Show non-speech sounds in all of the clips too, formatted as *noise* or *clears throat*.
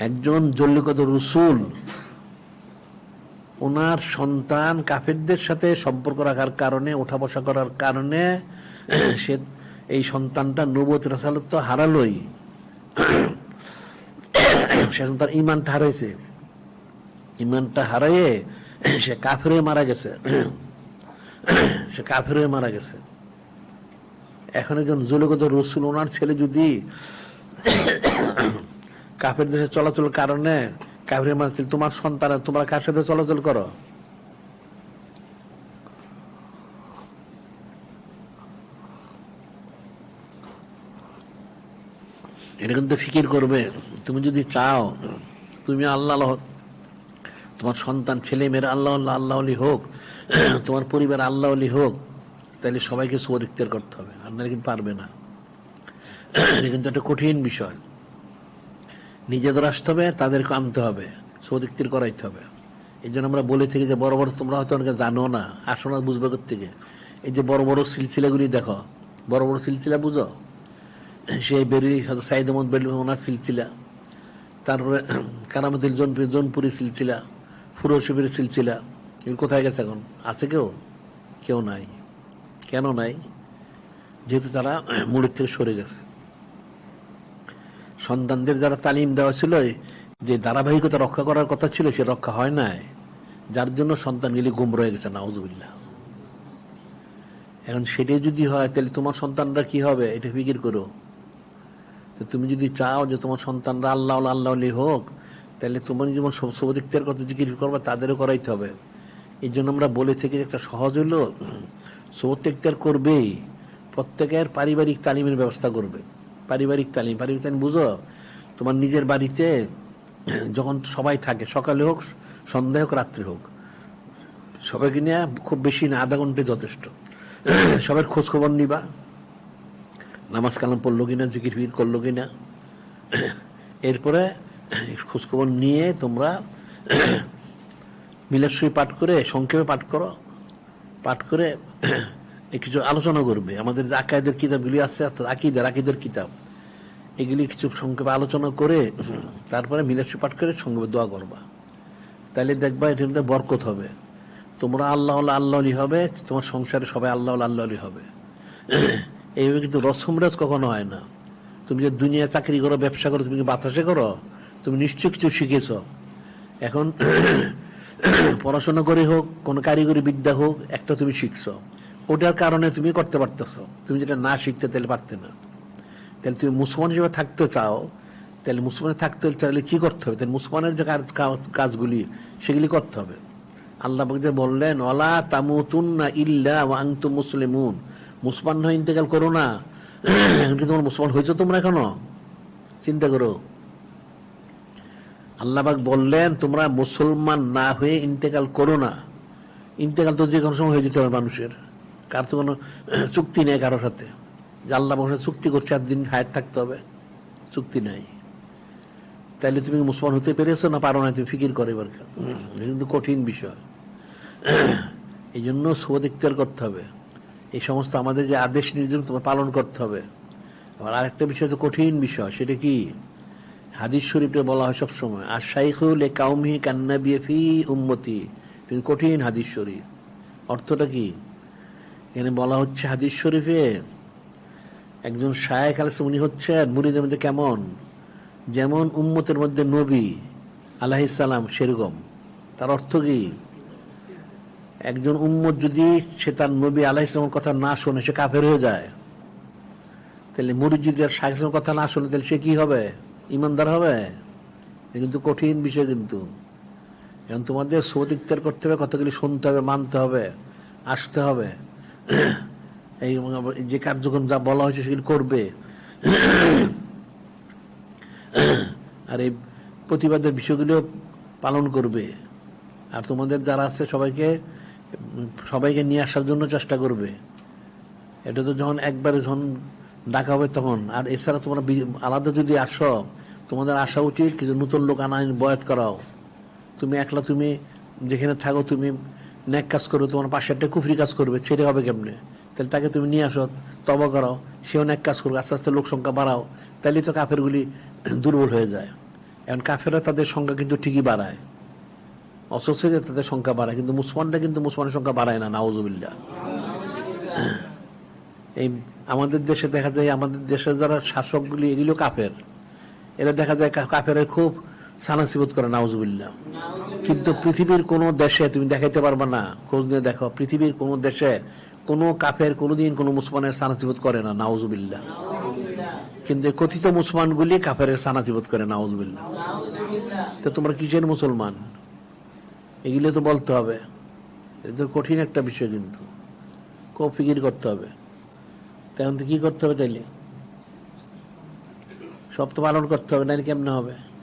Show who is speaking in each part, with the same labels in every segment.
Speaker 1: একজন জল্লিকত রসুল, ওনার সন্তান কাফেরদের সাথে সম্পর্ক রাখার কারণে ওঠা বসা করার কারণে, সে এই সন্তানটা নবত রাসালত তো হারালোই। সে তার ইমানটা হারাইছে। ইমানটা হারাইয়ে সে কাফের মারা গেছে। সে কাফের হয়ে মারা গেছে। এখন একজন জলগত রসুল, ওনার ছেলে যদি কাফের দেশে চলাচল কারণে কাফের মারতে তোমার সন্তান তোমরা কার সাথে চলাচল করো? এটা কিন্তু ফিকির করবে। তুমি যদি চাও, তুমি আল্লাহ তোমার সন্তান, ছেলে মেয়েরা আল্লাহ আল্লাহ আল্লাহ আলী হোক, *clears throat* তোমার পরিবার আল্লাহ আলী হোক, তাহলে সবাইকে সবর করতে হবে। আপনারা কিন্তু পারবে না। *clears throat* এটা কিন্তু একটা কঠিন বিষয়। নিজেদের আসতে হবে, তাদেরকে আনতে হবে সৌদিক্তির করাইতে হবে। এই জন্য আমরা বলে থাকি যে, বড় বড় তোমরা হয়তো অনেকে জানো না, আসো না বুঝবে থেকে এই যে বড় বড় সিলসিলাগুলি দেখো, বড় বড় সিলসিলা বুঝো? সেই বেরি, হয়তো সাইদ আহমদ বেরি ওনার সিলসিলা, তারপরে কারামতুল জনপুরি জনপুরি সিলসিলা ফুরোশিবের সিলসিলা, এগুলো কোথায় গেছে এখন? আছে কেউ? কেউ নাই। কেন নাই? যেহেতু তারা মুড়ির থেকে সরে গেছে। সন্তানদের যারা তালিম দেওয়া ছিল যে ধারাবাহিকতা রক্ষা করার কথা ছিল, সে রক্ষা হয় নাই। যার জন্য সন্তানগুলি গুম রয়ে গেছে, নাউজুবিল্লাহ। এখন সেটাই যদি হয়, তাহলে তোমার সন্তানরা কি হবে? এটা ফিকির করো। তো তুমি যদি চাও যে তোমার সন্তানরা আল্লাহ আল্লাহ হোক, তাহলে তোমার যেমন সবদিকটার কথা জিকির করবে, তাদেরও করাইতে হবে। এই জন্য আমরা বলে থেকে একটা সহজ হলো সবদিকটার করবেই, প্রত্যেকের পারিবারিক তালিমের ব্যবস্থা করবে। পারিবারিক তালিম পারিবারিক তালিম বুঝো? তোমার নিজের বাড়িতে যখন সবাই থাকে, সকালে হোক সন্ধ্যা হোক, রাত্রে হোক, সবাইকে নিয়ে খুব বেশি না, আধা ঘন্টায় যথেষ্ট। সবার খোঁজ খবর নিবা। নামাজ কালাম পড়ল কিনা, জিকির ফিকির করল কিনা, এরপরে খোঁজখবর নিয়ে তোমরা মিলাশ্রী পাঠ করে, সংক্ষেপে পাঠ করো। পাঠ করে কিছু আলোচনা করবে। আমাদের যে আকাইদের কিতাবগুলি আছে, অর্থাৎ আকিদের আকিদের কিতাব, এগুলি কিছু সংক্ষেপে আলোচনা করে তারপরে মিলাশ্রী পাঠ করে সংক্ষেপে দোয়া করবা। তাহলে দেখবা এটার মধ্যে বরকত হবে। তোমরা আল্লাহ আল্লাহ আলী হবে, তোমার সংসারে সবাই আল্লাহ আল্লাহ আলী হবে। *clears throat* এইভাবে কিন্তু রসমরাজ কখনো হয় না। তুমি যে দুনিয়া চাকরি করো, ব্যবসা করো, তুমি কি বাতাসে করো? তুমি নিশ্চয় কিছু শিখেছ। এখন *clears throat* পড়াশোনা করে হোক, কোনো কারিগরি বিদ্যা হোক, একটা তুমি শিখছো। ওটার কারণে তুমি করতে পারতেছ। তুমি যেটা না শিখতে, তাহলে পারতে না। তাহলে তুমি মুসলমান হিসেবে থাকতে চাও, তাহলে মুসলমানে থাকতে হলে তাহলে কি করতে হবে? তাহলে মুসলমানের যে কাজগুলি, সেগুলি করতে হবে। আল্লাহ যে বললেন ওলা তামুতুন্না ইল্লা ওয়াংতু মুসলিমুন। মুসলমান হয়ে ইন্তেকাল করো না। *clears throat* এখন কি তোমার মুসলমান হয়েছে তোমরা এখনও? চিন্তা করো। আল্লাহবাক বললেন, তোমরা মুসলমান না হয়ে ইন্তেকাল করো না। ইন্তেকাল তো যে কোনো সময় হয়ে যেতে হবে মানুষের। কার তো কোনো চুক্তি নেই কারোর সাথে। যে আল্লাহ মানুষের চুক্তি করছে দিন হায়াত থাকতে হবে। চুক্তি নাই। তাইলে তুমি মুসলমান হতে পেরেছ না পারো না তুমি ফিকির করে এবার। কিন্তু কঠিন বিষয়। এই জন্য সুবদিক্তার করতে হবে। এই সমস্ত আমাদের যে আদেশ নির্দেশ তোমার পালন করতে হবে। আবার আরেকটা বিষয় তো কঠিন বিষয়, সেটা কি? হাদিস শরীফে বলা হয় সবসময়, আর শাইখুল এ কাউমি কান্না বিয়ে ফি উম্মতি। কঠিন হাদিস শরীফ। অর্থটা কি? এখানে বলা হচ্ছে হাদিস শরীফে একজন শায়েখ আলাস উনি হচ্ছেন মুরিদের মধ্যে কেমন? যেমন উম্মতের মধ্যে নবী আলাহিসাল্লাম সেরকম। তার অর্থ কি? একজন উম্মত যদি সে তার নবী আলাহিসামের কথা না শোনে, সে কাফের হয়ে যায়। তাহলে মুরিদ যদি আর শাহের কথা না শোনে, তাহলে সে কি হবে? ইমানদার হবে? কিন্তু কঠিন বিষয় কিন্তু। এখন তোমাদের সৌদিকতার করতে হবে, কতগুলি শুনতে হবে, মানতে হবে, আসতে হবে। এই যে কার্যক্রম যা বলা হয়েছে সেগুলি করবে। আর এই প্রতিবাদের বিষয়গুলো পালন করবে। আর তোমাদের যারা আছে সবাইকে সবাইকে নিয়ে আসার জন্য চেষ্টা করবে। এটা তো যখন একবারে যখন ডাকা হবে তখন। আর এছাড়া তোমরা আলাদা যদি আসো, তোমাদের আসা উচিত কিছু নতুন লোক আনা, বয়াত করাও। তুমি একলা তুমি যেখানে থাকো, তুমি ন্যাক কাজ করবে, তোমার পাশে একটা কুফরি কাজ করবে ছেড়ে হবে কেমনে? তাহলে তাকে তুমি নিয়ে আসো, তব করাও সেও ন্যাক কাজ করবে, আস্তে আস্তে লোক সংখ্যা বাড়াও তাহলে তো কাফেরগুলি দুর্বল হয়ে যায়। এখন কাফেরা তাদের সংখ্যা কিন্তু ঠিকই বাড়ায়। অসুস্থদের তাদের সংখ্যা বাড়ায়, কিন্তু মুসলমানরা কিন্তু মুসলমানের সংখ্যা বাড়ায় না, নাউজুবিল্লাহ। এই আমাদের দেশে দেখা যায়, আমাদের দেশের যারা শাসকগুলি এগুলো কাফের। এরা দেখা যায় কা- কাফেরের খুব সানাসিবত করে কিন্তু পৃথিবীর কোনো দেশে তুমি দেখাইতে পারবা না, খোঁজ নিয়ে দেখো, পৃথিবীর কোনো দেশে কাফের কোনোদিন কোনো মুসলমানের সানাসিবত করে না কিন্তু কথিত মুসলমানগুলি কাফের সানাসিবত করে তো তোমরা কিসের মুসলমান? এগুলো তো বলতে হবে। এটা কঠিন একটা বিষয় কিন্তু। খুব ফিকির করতে হবে। তেমন কি করতে হবে তাইলে? সব তো পালন করতে হবে না কেমনে হবে?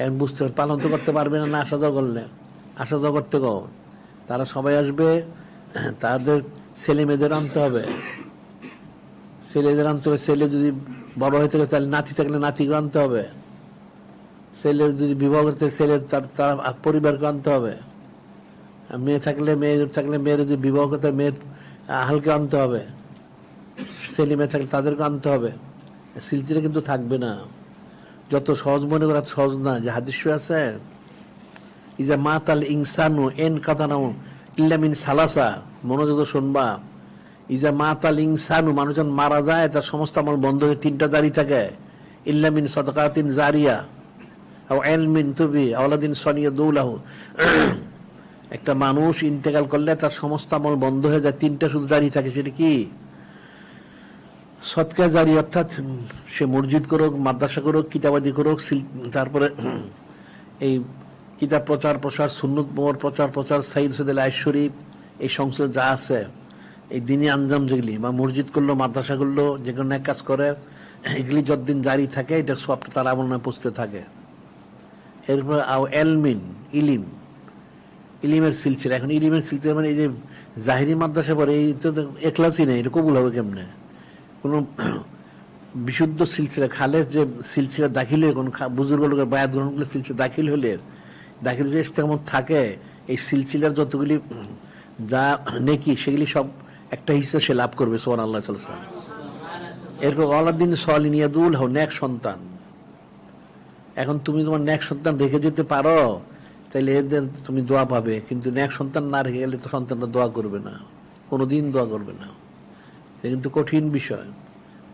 Speaker 1: এখন বুঝতে হবে, পালন তো করতে পারবে না আসা যাওয়া করলে। আসা যাওয়া করতে কও তারা সবাই আসবে, তাদের ছেলে মেয়েদের আনতে হবে। ছেলেদের আনতে হবে, ছেলে যদি বড় হয়ে থাকে তাহলে নাতি থাকলে নাতিকে আনতে হবে। ছেলের যদি বিবাহ করতে ছেলে তার পরিবারকে আনতে হবে। মেয়ে থাকলে মেয়ে, থাকলে মেয়ের যদি বিবাহ করতে মেয়ের আহালকে আনতে হবে। ছেলে মেয়ে থাকলে তাদেরকে আনতে হবে। সিলসিলে কিন্তু থাকবে না। যত সহজ মনে করা সহজ না, যে হাদিস আছে, ইজা মাতাল ইনসানু এন কাতানাউ ইল্লামিন সালাসা মনোযোগ শুনবা। ইজা মাতাল ইনসানু মানুষজন মারা যায়, তার সমস্ত আমল বন্ধ হয়ে তিনটা জারি থাকে। ইল্লামিন সদকাতিন জারিয়া আও এলমিন তুবি আওলাদিন সনিয়া দৌলাহু *clears throat* একটা মানুষ ইন্তেকাল করলে তার সমস্ত আমল বন্ধ হয়ে যায়, তিনটা শুধু জারি থাকে, সেটা কি? সৎকার জারি অর্থাৎ সে মসজিদ করুক, মাদ্রাসা করুক, কিতাবাদি করুক তারপরে এই কিতাব প্রচার, প্রসার, সুন্নত মোর প্রচার প্রচার, সাইদ সদেল আইশ্বরী, এই সংসদ যা আছে, এই দিনই আঞ্জাম যেগুলি, বা মসজিদ করল, মাদ্রাসা করল যে কোনো এক কাজ করে, এগুলি যতদিন জারি থাকে, এটা সবটা তার আমল নামে পুষতে থাকে। এরপর আও এলমিন, ইলিম, ইলিমের সিলসিলা। এখন ইলিমের সিলসিলা মানে এই যে জাহিরি মাদ্রাসা পরে এই তো একলাসই নেই, এটা কবুল হবে কেমনে? কোনো বিশুদ্ধ সিলসিলা খালেজ যে সিলসিলা দাখিল হয়ে কোন বুজুর্গ লোকের বায়াত গ্রহণ করলে সিলসিলা দাখিল হলে, দাখিল যে ইস্তেকামত থাকে, এই সিলসিলার যতগুলি, যা নেকি, সেগুলি সব একটা হিসেবে সে লাভ করবে সোহান আল্লাহ সাল্লাম এরপর আলাদিন সলিনিয়াদুল হও ন্যাক সন্তান। এখন তুমি তোমার ন্যাক সন্তান রেখে যেতে পারো তাহলে এদের তুমি দোয়া পাবে, কিন্তু ন্যাক সন্তান না রেখে গেলে তো সন্তানরা দোয়া করবে না, কোনোদিন দোয়া করবে না। এটা কিন্তু কঠিন বিষয়।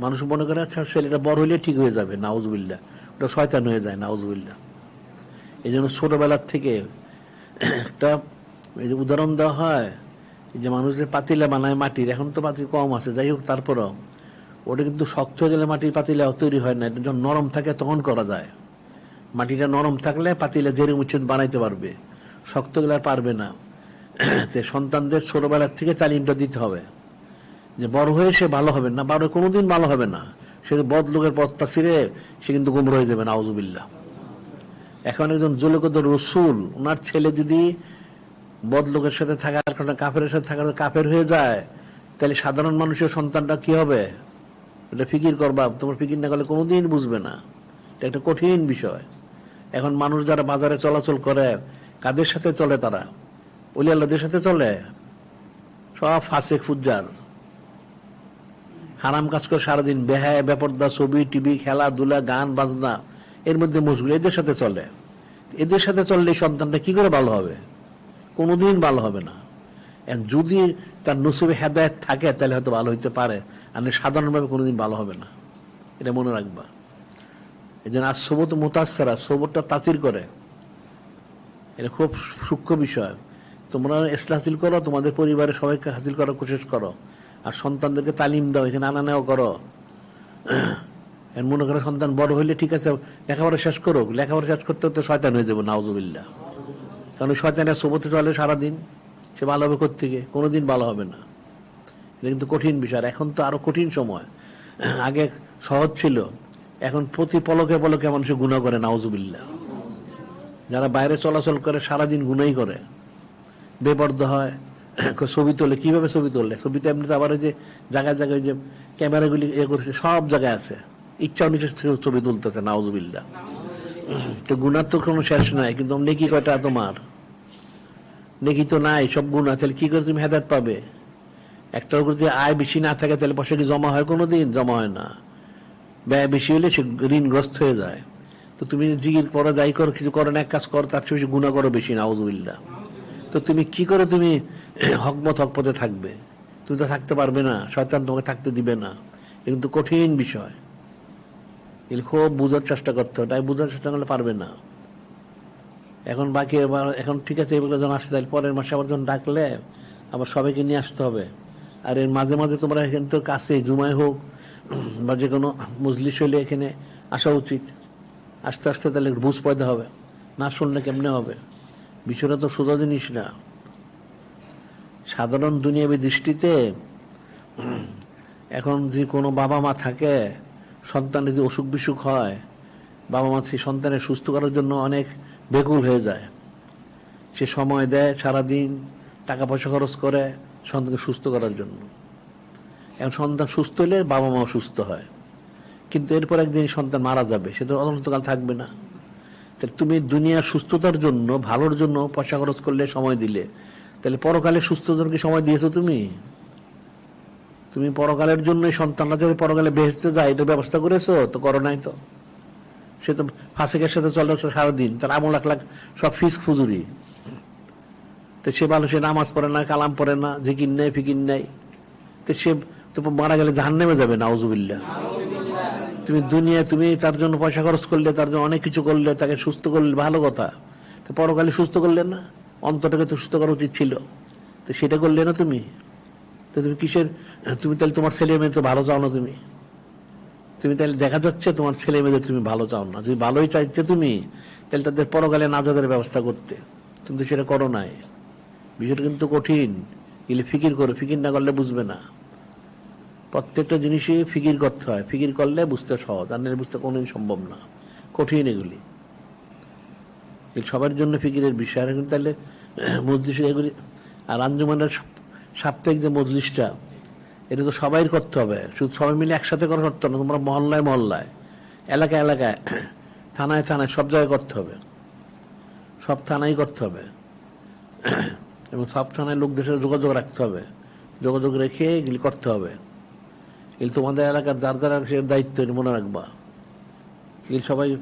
Speaker 1: মানুষ মনে করে আচ্ছা ছেলেটা বড় হইলে ঠিক হয়ে যাবে নাউজবিল্লা ওটা শয়তান হয়ে যায় নাউজবিল্লা এই জন্য ছোটবেলার থেকে একটা উদাহরণ দেওয়া হয় যে মানুষ যে পাতিলা বানায় মাটির, এখন তো পাতিল কম আছে, যাই হোক, তারপরও ওটা কিন্তু শক্ত হয়ে গেলে মাটির পাতিলা তৈরি হয় না, এটা যখন নরম থাকে তখন করা যায়। মাটিটা নরম থাকলে পাতিলা জেরে মুচ্ছেদ বানাইতে পারবে, শক্ত গেলে পারবে না। সন্তানদের ছোটবেলার থেকে তালিমটা দিতে হবে। যে বড় হয়ে সে ভালো হবে না, বড় কোনোদিন ভালো হবে না। সে বদ লোকের পথটা ছিঁড়ে সে কিন্তু গুমর হয়ে যাবে, নাউজুবিল্লাহ। এখন একজন জলকদ রসুল, ওনার ছেলে যদি বদ লোকের সাথে থাকার কারণে কাফের সাথে থাকার কাফের হয়ে যায়, তাহলে সাধারণ মানুষের সন্তানটা কি হবে? এটা ফিকির করবা, তোমার ফিকির না করলে কোনোদিন বুঝবে না। এটা একটা কঠিন বিষয়। এখন মানুষ যারা বাজারে চলাচল করে, কাদের সাথে চলে তারা? অলি আল্লাহদের সাথে চলে? সব ফাসেক, ফুজ্জার। হারাম কাজ করে সারাদিন বেহায়, বেপর্দা, ছবি টিভি খেলাধুলা গান, বাজনা, এর মধ্যে মশগুল এদের সাথে চলে। এদের সাথে চললে সন্তানটা কি করে ভালো হবে? কোনোদিন ভালো হবে না। যদি তার নসিবে হেদায়ত থাকে, তাহলে হয়তো ভালো হইতে পারে। আর সাধারণভাবে কোনোদিন ভালো হবে না। এটা মনে রাখবা। এই জন্য আর সবত মোতাসারা সবরটা তাসির করে। এটা খুব সূক্ষ্ম বিষয়। তোমরা ইসলাম হাসিল করো, তোমাদের পরিবারের সবাইকে হাসিল করার কোशिশ করো। আর সন্তানদেরকে তালিম দাও, এখানে আনা নেওয়া করো। মনে করো সন্তান বড় হইলে ঠিক আছে, লেখাপড়া শেষ করুক, লেখাপড়া শেষ করতে তো শয়তান হয়ে যাব, নাউজুবিল্লাহ। কারণ শয়তানের সোবতে চলে সারাদিন, সে ভালো হবে কোথেকে কোনোদিন ভালো হবে না। এটা কিন্তু কঠিন বিষয়। এখন তো আরও কঠিন সময়। আগে সহজ ছিল। এখন প্রতি পলকে পলকে মানুষ গুণা করে, নাউজুবিল্লাহ। যারা বাইরে চলাচল করে, সারাদিন গুনাই করে। বেপর্দ হয় ছবি তোলে, কীভাবে ছবি তোলে ছবিতে এমনিতে আবার ওই যে জায়গায় জায়গায় যে ক্যামেরাগুলি ইয়ে করছে, সব জায়গায় আছে। ইচ্ছা অনুযায়ী ছবি তুলতেছে, নাউজুবিল্লাহ। তো গুণার তো কোনো শেষ নাই, কিন্তু নেকি কয়টা তোমার? নেকি তো নাই, সব গুণা তাহলে কি করে তুমি হেদায়ত পাবে? একটার উপর যদি আয় বেশি না থাকে, তাহলে পয়সা কি জমা হয়? কোনো দিন জমা হয় না। ব্যয় বেশি হলে সে ঋণগ্রস্ত হয়ে যায়। তো তুমি জিগির করো, যাই করো, কিছু করো না, এক কাজ করো, তার চেয়ে বেশি গুণা করো বেশি, নাউজুবিল্লাহ। তো তুমি কি করে তুমি হকমত হকপথে থাকবে। তুমি তো থাকতে পারবে না, শয়তান তোমাকে থাকতে দিবে না। কিন্তু কঠিন বিষয়। এগুলো খুব বোঝার চেষ্টা করতে হবে, তাই বোঝার চেষ্টা করলে পারবে না। এখন বাকি এবার, এখন ঠিক আছে এগুলো যখন আসতে তাহলে পরের মাসে আবার যখন ডাকলে, আবার সবাইকে নিয়ে আসতে হবে। আর এর মাঝে মাঝে তোমরা এখান তো কাছে জুমায় হোক, বা যে কোনো মজলিস হইলে এখানে আসা উচিত। আস্তে আস্তে তাহলে বুঝ পয়দা হবে। না শুনলে কেমনে হবে? বিষয়টা তো সোজা জিনিস না। সাধারণ দুনিয়াবী দৃষ্টিতে, এখন যদি কোনো বাবা মা থাকে সন্তানের যদি অসুখ বিসুখ হয়, বাবা মা সেই সন্তানের সুস্থ করার জন্য অনেক বেকুল হয়ে যায়। সে সময় দেয় সারাদিন, টাকা পয়সা খরচ করে সন্তানকে সুস্থ করার জন্য। এখন সন্তান সুস্থ হলে বাবা মাও সুস্থ হয়। কিন্তু এরপর একদিন সন্তান মারা যাবে, সে তো অনন্তকাল থাকবে না। তাহলে তুমি দুনিয়ার সুস্থতার জন্য, ভালোর জন্য পয়সা খরচ করলে সময় দিলে তাহলে পরকালে সুস্থতার কি সময় দিয়েছ তুমি? তুমি পরকালের জন্য সন্তানরা যাতে পরকালে বেহেস্তে যায়, এটা ব্যবস্থা করেছ? তো করো নাই তো। সে তো ফাঁসেকের সাথে চলে যাচ্ছে সারাদিন, তার আমল লাখ লাখ সব ফিস ফুজুরি। তো সে সে নামাজ পড়ে না, কালাম পড়ে না, জিকির নেই, ফিকির নেই। তো সে তো মারা গেলে জাহান নেমে যাবে নাউজুবিল্লা তুমি দুনিয়া তুমি তার জন্য পয়সা খরচ করলে, তার জন্য অনেক কিছু করলে, তাকে সুস্থ করলে, ভালো কথা। তো পরকালে সুস্থ করলে না? অন্তরটাকে তো সুস্থ করা উচিত ছিল। তো সেটা করলে না তুমি? তো তুমি কিসের? তুমি তাহলে তোমার ছেলে মেয়ে তো ভালো চাও না তুমি? তুমি তাহলে দেখা যাচ্ছে তোমার ছেলে মেয়েদের তুমি ভালো চাও না। যদি ভালোই চাইতে তুমি, তাহলে তাদের পরকালে নাজাদের ব্যবস্থা করতে। তুমি তো সেটা করো নাই। বিষয়টা কিন্তু কঠিন। এগুলি ফিকির করো। ফিকির না করলে বুঝবে না। প্রত্যেকটা জিনিসই ফিকির করতে হয়। ফিকির করলে বুঝতে সহজ। আর বুঝতে কোনোদিন সম্ভব না। কঠিন এগুলি। সবার জন্য ফিকিরের বিষয় আর তাহলে *clears throat* মজলিস এগুলি আর আঞ্জুমানের সাপ- সাপ্তাহিক যে মজলিসটা, এটা তো সবাই করতে হবে। শুধু সবাই মিলে একসাথে করা করতে হবে না, তোমরা মহল্লায় মহল্লায়, এলাকায় এলাকায়, *clears throat* থানায় থানায় সব জায়গায় করতে হবে। সব থানায় করতে হবে। *clears throat* এবং সব থানায় লোকদের সাথে যোগাযোগ রাখতে হবে। যোগাযোগ রেখে এগুলি করতে হবে। এগুলি তোমাদের এলাকার যার যার সে দায়িত্ব মনে রাখবা। এগুলি সবাই